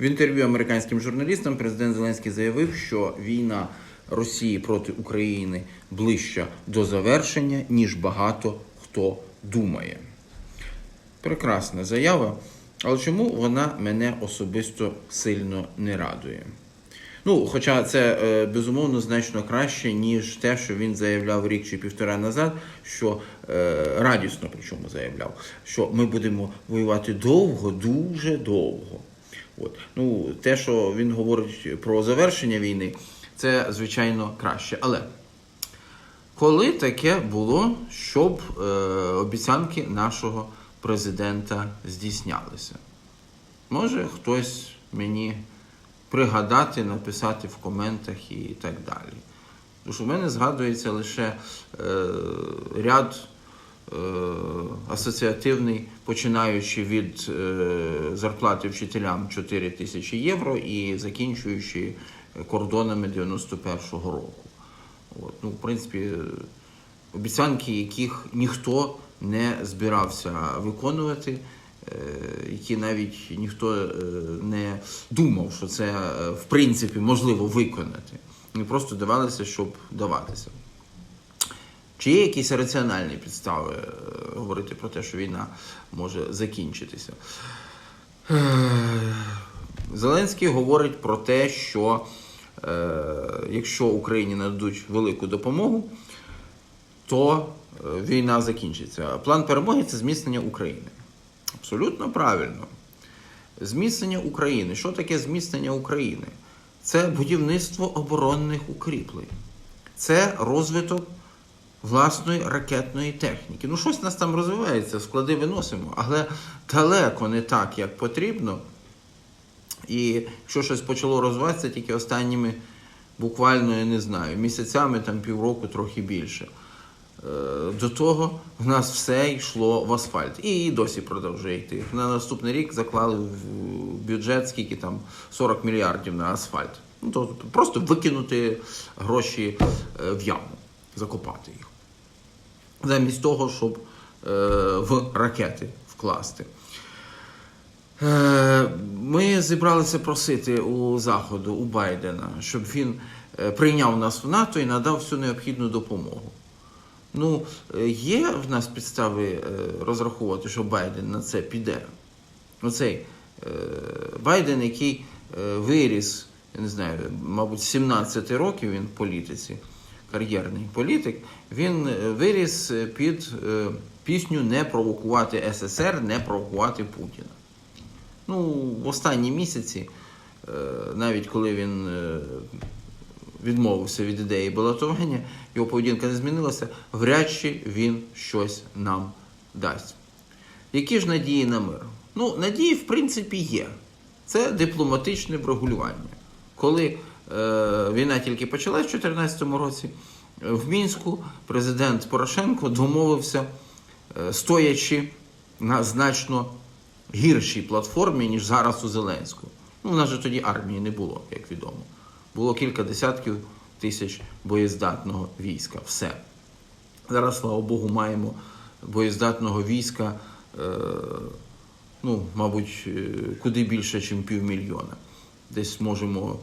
В інтерв'ю американським журналістам президент Зеленський заявив, що війна Росії проти України ближча до завершення, ніж багато хто думає. Прекрасна заява. Але чому вона мене особисто сильно не радує? Ну, хоча це е, безумовно значно краще, ніж те, що він заявляв рік чи півтора назад, що е, радісно причому заявляв, що ми будемо воювати довго, дуже довго. От. Ну, те, що він говорить про завершення війни, це звичайно краще. Але коли таке було, щоб е, обіцянки нашого президента здійснялися? Може хтось мені пригадати, написати в коментах і так далі. Тому що в мене згадується лише е, ряд асоціативний, починаючи від е, зарплати вчителям 4 тисячі євро і закінчуючи кордонами 91-го року. От. Ну, в принципі, е, обіцянки, яких ніхто не збирався виконувати, е, які навіть ніхто е, не думав, що це е, в принципі можливо виконати. Вони просто давалися, щоб даватися. Чи є якісь раціональні підстави е, говорити про те, що війна може закінчитися? Е, Зеленський говорить про те, що е, якщо Україні нададуть велику допомогу, то е, війна закінчиться. План перемоги це зміцнення України. Абсолютно правильно. Зміцнення України. Що таке зміцнення України? Це будівництво оборонних укріплень, це розвиток власної ракетної техніки. Ну, щось у нас там розвивається, склади виносимо, але далеко не так, як потрібно. І якщо щось почало розвиватися тільки останніми, буквально, я не знаю, місяцями, там півроку, трохи більше. Е, До того в нас все йшло в асфальт. І досі продовжує йти. На наступний рік заклали в бюджет скільки там 40 мільярдів на асфальт. Ну, то просто викинути гроші е, в яму, закопати їх. Замість того, щоб е, в ракети вкласти. Е, Ми зібралися просити у Заходу, у Байдена, щоб він е, прийняв нас в НАТО і надав всю необхідну допомогу. Ну, є в нас підстави розраховувати, що Байден на це піде. Оцей Байден, який виріс, я не знаю, мабуть, 17 років він в політиці, кар'єрний політик, він е, виріс е, під е, пісню Не провокувати СССР, не провокувати Путіна. Ну, в останні місяці, навіть коли він відмовився від ідеї балотування, його поведінка не змінилася, вряд чи він щось нам дасть. Які ж надії на мир? Ну, надії, в принципі, є. Це дипломатичне врегулювання. Коли війна тільки почалась в 2014 році, е, в Мінську президент Порошенко домовився, е, стоячи на значно гіршій платформі, ніж зараз у Зеленського. Ну, у нас же тоді армії не було, як відомо. Було кілька десятків тисяч боєздатного війська. Все. Зараз, слава Богу, маємо боєздатного війська, е, ну, мабуть, е, куди більше, ніж півмільйона. Десь можемо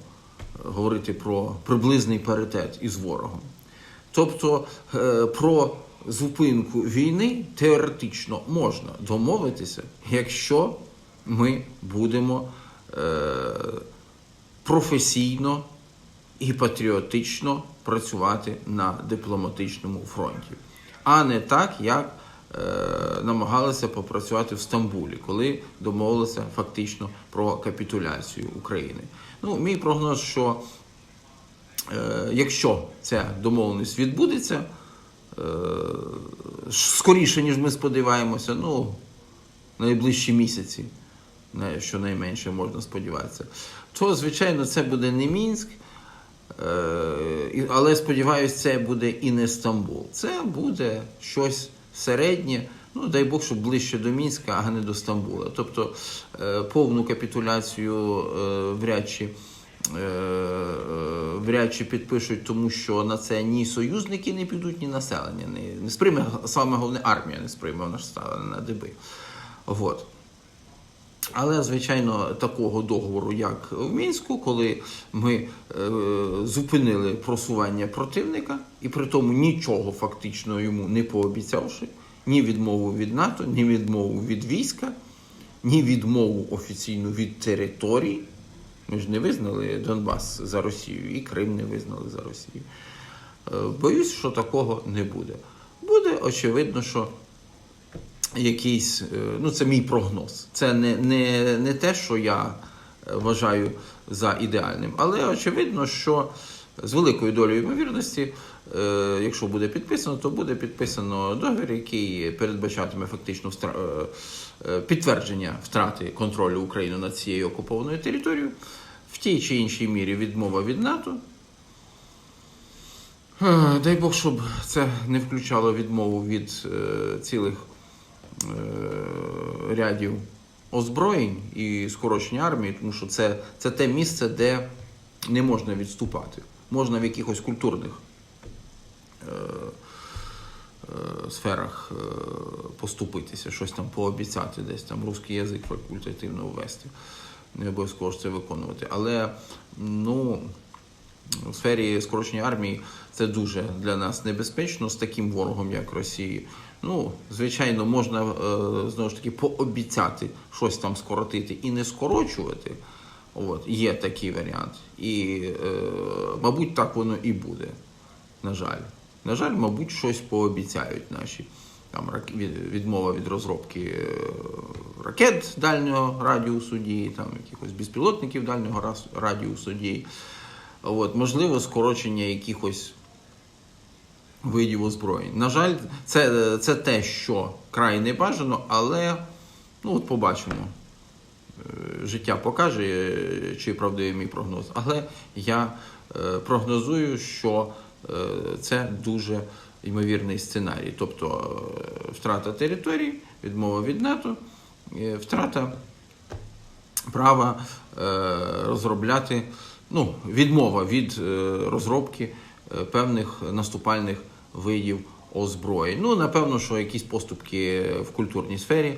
говорити про приблизний паритет із ворогом. Тобто е, про зупинку війни теоретично можна домовитися, якщо ми будемо е, професійно і патріотично працювати на дипломатичному фронті, а не так, як намагалися попрацювати в Стамбулі, коли домовилися фактично про капітуляцію України. Ну, мій прогноз, що е, якщо ця домовленість відбудеться, е, скоріше, ніж ми сподіваємося, ну, найближчі місяці, на щонайменше можна сподіватися, то, звичайно, це буде не Мінськ, е, але сподіваюся, це буде і не Стамбул. Це буде щось середнє. Ну, дай Бог, щоб ближче до Мінська, а не до Стамбула. Тобто е, повну капітуляцію е, вряд чи, е, вряд чи підпишуть, тому що на це ні союзники не підуть, ні населення. Не, не сприйме, саме головне, армія не сприйме, вона ж стала на диби. Вот. Але, звичайно, такого договору, як в Мінську, коли ми е, зупинили просування противника, і при тому нічого фактично йому не пообіцявши, ні відмову від НАТО, ні відмову від війська, ні відмову офіційну від територій. Ми ж не визнали Донбас за Росію, і Крим не визнали за Росію. Е, Боюсь, що такого не буде. Буде очевидно, що якийсь, е, ну це мій прогноз. Це не, не, не те, що я е, вважаю за ідеальним. Але очевидно, що з великою долею ймовірності, е, якщо буде підписано, то буде підписано договір, який передбачатиме фактично підтвердження втрати контролю України над цією окупованою територією, в тій чи іншій мірі відмова від НАТО. Дай Бог, щоб це не включало відмову від цілих рядів озброєнь і скорочення армії, тому що це, це те місце, де не можна відступати. Можна в якихось культурних е, е, сферах е, поступитися, щось там пообіцяти, десь там русський язик факультативно ввести. Не обов'язково це виконувати. Але ну, у сфері скорочення армії це дуже для нас небезпечно з таким ворогом, як Росія. Ну, звичайно, можна е, знову ж таки пообіцяти щось там скоротити і не скорочувати. От, є такий варіант. І, е, мабуть, так воно і буде. На жаль. На жаль, мабуть, щось пообіцяють наші. Там відмова від розробки е, ракет дальнього радіусу дії, там якихось безпілотників дальнього радіусу дії. От, можливо, скорочення якихось видів озброєнь. На жаль, це, це те, що край не бажано, але ну, от побачимо. Е, Життя покаже, чи правдивий мій прогноз. Але я е, прогнозую, що е, це дуже ймовірний сценарій. Тобто втрата території, відмова від НАТО, втрата права розробляти, ну, відмова від е, розробки е, певних наступальних видів озброєнь. Ну, напевно, що якісь поступки в культурній сфері,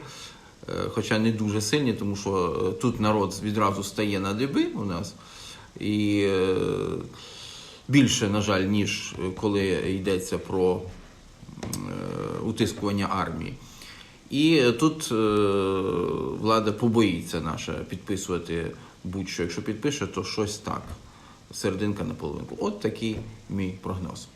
е, хоча не дуже сильні, тому що тут народ відразу стає на диби у нас. І більше, на жаль, ніж коли йдеться про утискування армії. І тут влада побоїться наша підписувати будь-що. Якщо підпише, то щось так. Серединка на половинку. От такий мій прогноз.